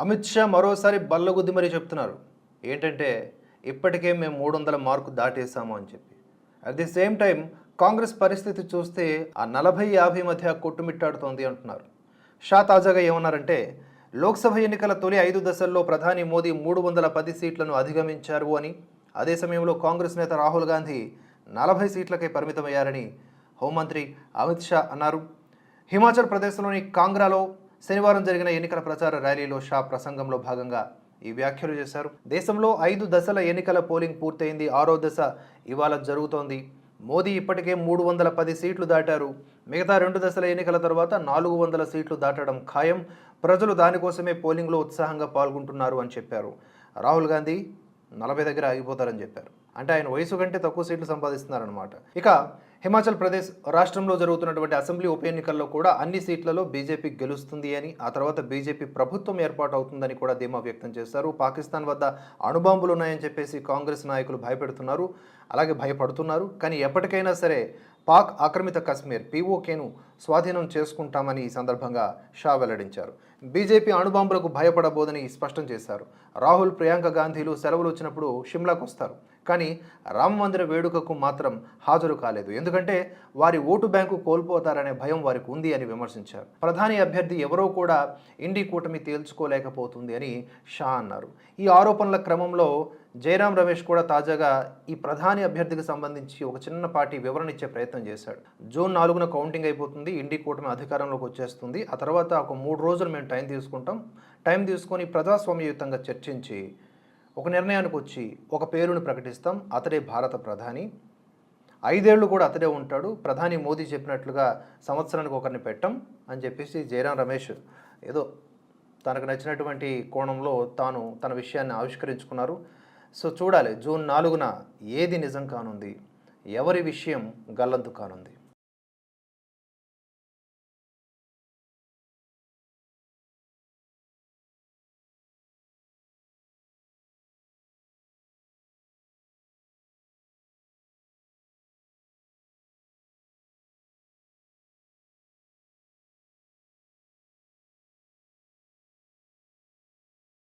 అమిత్ షా మరోసారి బల్లగుద్ది మరీ చెప్తున్నారు. ఏంటంటే ఇప్పటికే మేము మూడు వందల మార్కు దాటేశాము అని చెప్పి. At the same time Congress పరిస్థితి చూస్తే ఆ నలభై యాభై మధ్య కొట్టుమిట్టాడుతోంది అంటున్నారు. షా తాజాగా ఏమన్నారంటే లోక్సభ ఎన్నికల తొలి ఐదు దశల్లో ప్రధాని మోదీ మూడు వందల పది సీట్లను అధిగమించారు అని అదే సమయంలో కాంగ్రెస్ నేత రాహుల్ గాంధీ నలభై సీట్లకే పరిమితమయ్యారని హోంమంత్రి అమిత్ షా అన్నారు. హిమాచల్ ప్రదేశ్లోని కాంగ్రాలో శనివారం జరిగిన ఎన్నికల ప్రచార ర్యాలీలో షా ప్రసంగంలో భాగంగా ఈ వ్యాఖ్యలు చేశారు. దేశంలో ఐదు దశల ఎన్నికల పోలింగ్ పూర్తయింది. ఆరో దశ ఇవాళ జరుగుతోంది. మోదీ ఇప్పటికే మూడు వందల పది సీట్లు దాటారు. మిగతా రెండు దశల ఎన్నికల తర్వాత నాలుగు వందల సీట్లు దాటడం ఖాయం. ప్రజలు దానికోసమే పోలింగ్లో ఉత్సాహంగా పాల్గొంటున్నారు అని చెప్పారు. రాహుల్ గాంధీ నలభై దగ్గర ఆగిపోతారని చెప్పారు. అంటే ఆయన వయసు కంటే తక్కువ సీట్లు సంపాదిస్తున్నారనమాట ఇక హిమాచల్ ప్రదేశ్ రాష్ట్రంలో జరుగుతున్నటువంటి అసెంబ్లీ ఉప ఎన్నికల్లో కూడా అన్ని సీట్లలో బీజేపీ గెలుస్తుంది అని ఆ తర్వాత బీజేపీ ప్రభుత్వం ఏర్పాటు అవుతుందని కూడా ధీమా వ్యక్తం చేశారు. పాకిస్తాన్ వద్ద అణుబాంబులు ఉన్నాయని చెప్పేసి కాంగ్రెస్ నాయకులు భయపెడుతున్నారు అలాగే భయపడుతున్నారు. కానీ ఎప్పటికైనా సరే పాక్ ఆక్రమిత కశ్మీర్ పీఓకేను స్వాధీనం చేసుకుంటామని ఈ సందర్భంగా షా వెల్లడించారు. బీజేపీ అణుబాంబులకు భయపడబోదని స్పష్టం చేశారు. రాహుల్ ప్రియాంక గాంధీలు సెలవులు వచ్చినప్పుడు షిమ్లాకు వస్తారు కానీ రామ మందిర వేడుకకు మాత్రం హాజరు కాలేదు. ఎందుకంటే వారి ఓటు బ్యాంకు కోల్పోతారనే భయం వారికి ఉంది అని విమర్శించారు. ప్రధాని అభ్యర్థి ఎవరో కూడా ఇండి కూటమి తేల్చుకోలేకపోతుంది అని షా అన్నారు. ఈ ఆరోపణల క్రమంలో జయరాం రమేష్ కూడా తాజాగా ఈ ప్రధాని అభ్యర్థికి సంబంధించి ఒక చిన్నపాటి వివరణ ఇచ్చే ప్రయత్నం చేశాడు. జూన్ నాలుగున కౌంటింగ్ అయిపోతుంది ఇండి కూటమి అధికారంలోకి వచ్చేస్తుంది. ఆ తర్వాత ఒక మూడు రోజులు మేము టైం తీసుకుంటాం. టైం తీసుకొని ప్రజాస్వామ్యయుతంగా చర్చించి ఒక నిర్ణయానికి వచ్చి ఒక పేరును ప్రకటిస్తాం అతడే భారత ప్రధాని. ఐదేళ్ళు కూడా అతడే ఉంటాడు. ప్రధాని మోదీ చెప్పినట్లుగా సంవత్సరానికి ఒకరిని పెట్టం అని చెప్పేసి జయరాం రమేష్ ఏదో తనకు నచ్చినటువంటి కోణంలో తాను తన విషయాన్ని ఆవిష్కరించుకున్నారు. సో చూడాలి. జూన్ నాలుగున ఏది నిజం కానుంది? ఎవరి విషయం గల్లంతు కానుంది?